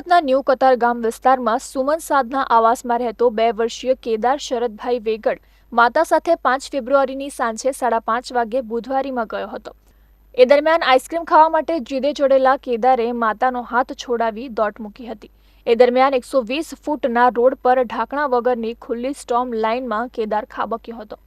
સુરતના ન્યૂ કતાર ગામ વિસ્તારમાં સુમન સાધના આવાસમાં રહેતો બે વર્ષીય કેદાર શરદભાઈ વેગડ માતા સાથે પાંચ ફેબ્રુઆરીની સાંજે સાડા પાંચ વાગે બુધવારીમાં ગયો હતો. એ દરમિયાન આઈસ્ક્રીમ ખાવા માટે જીદે જોડેલા કેદારે માતાનો હાથ છોડાવી દોટ મૂકી હતી. એ દરમિયાન એકસો વીસ ફૂટના રોડ પર ઢાંકણા વગરની ખુલ્લી સ્ટોમ લાઇનમાં કેદાર ખાબક્યો હતો.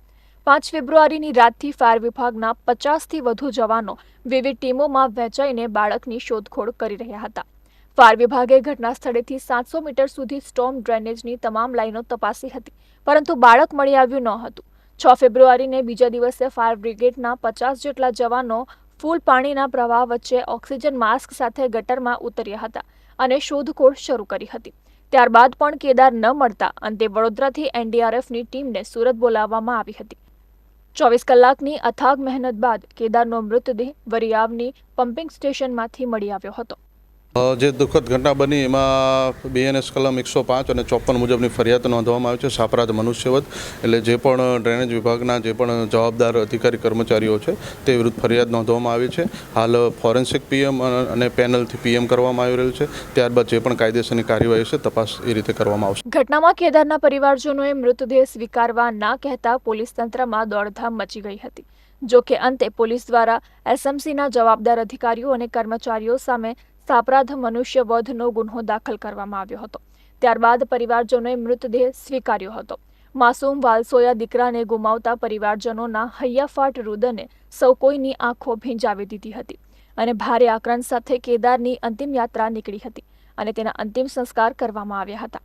પાંચ ફેબ્રુઆરીની રાતથી ફાયર વિભાગના પચાસથી વધુ જવાનો વિવિધ ટીમોમાં વહેંચાઈને બાળકની શોધખોળ કરી રહ્યા હતા. ફાયર વિભાગે ઘટના સ્થળેથી સાતસો મીટર સુધી સ્ટોમ ડ્રેનેજની તમામ લાઈનો તપાસી હતી, પરંતુ બાળક મળી આવ્યું ન હતું. છ ફેબ્રુઆરીને બીજા દિવસે ફાયર બ્રિગેડના પચાસ જેટલા જવાનો ફૂલ પાણીના પ્રવાહ વચ્ચે ઓક્સિજન માસ્ક સાથે ગટરમાં ઉતર્યા હતા અને શોધખોળ શરૂ કરી હતી. ત્યારબાદ પણ કેદાર ન મળતા અંતે વડોદરાથી એનડીઆરએફની ટીમને સુરત બોલાવવામાં આવી હતી. ચોવીસ કલાકની અથાગ મહેનત બાદ કેદારનો મૃતદેહ વરિયાવની પમ્પિંગ સ્ટેશનમાંથી મળી આવ્યો હતો. જે દુઃખદ ઘટના બની એમાં બીએનએસ કલમ એકસો પાંચ અને ચોપન મુજબની ફરિયાદ નોંધવામાં આવી છે. સાપરાધ મનુષ્યવધ એટલે જે પણ ડ્રેનેજ વિભાગના જે પણ જવાબદાર અધિકારી કર્મચારીઓ છે, તે વિરુદ્ધ ફરિયાદ નોંધવામાં આવી છે. હાલ ફોરેન્સિક પીએમ અને પેનલથી પીએમ કરવામાં આવી રહ્યું છે. ત્યારબાદ જે પણ કાયદેસરની કાર્યવાહી છે તપાસ એ રીતે કરવામાં આવશે. ઘટનામાં કેદારના પરિવારજનોએ મૃતદેહ સ્વીકારવા ના કહેતા પોલીસ તંત્રમાં દોડધામ મચી ગઈ હતી. જોકે અંતે પોલીસ દ્વારા એસએમસીના જવાબદાર અધિકારીઓ અને કર્મચારીઓ સામે સાપરાધ મનુષ્ય વધનો ગુન્હો દાખલ કરવામાં આવ્યો હતો. ત્યારબાદ પરિવારજનોએ મૃતદેહ સ્વીકાર્યો હતો. માસૂમ વાલસોયા દીકરાને ગુમાવતા પરિવારજનોના હૈયાફાટ રુદને સૌ કોઈની આંખો ભીંજાવી દીધી હતી અને ભારે આક્રંદ સાથે કેદારની અંતિમ યાત્રા નીકળી હતી અને તેના અંતિમ સંસ્કાર કરવામાં આવ્યા હતા.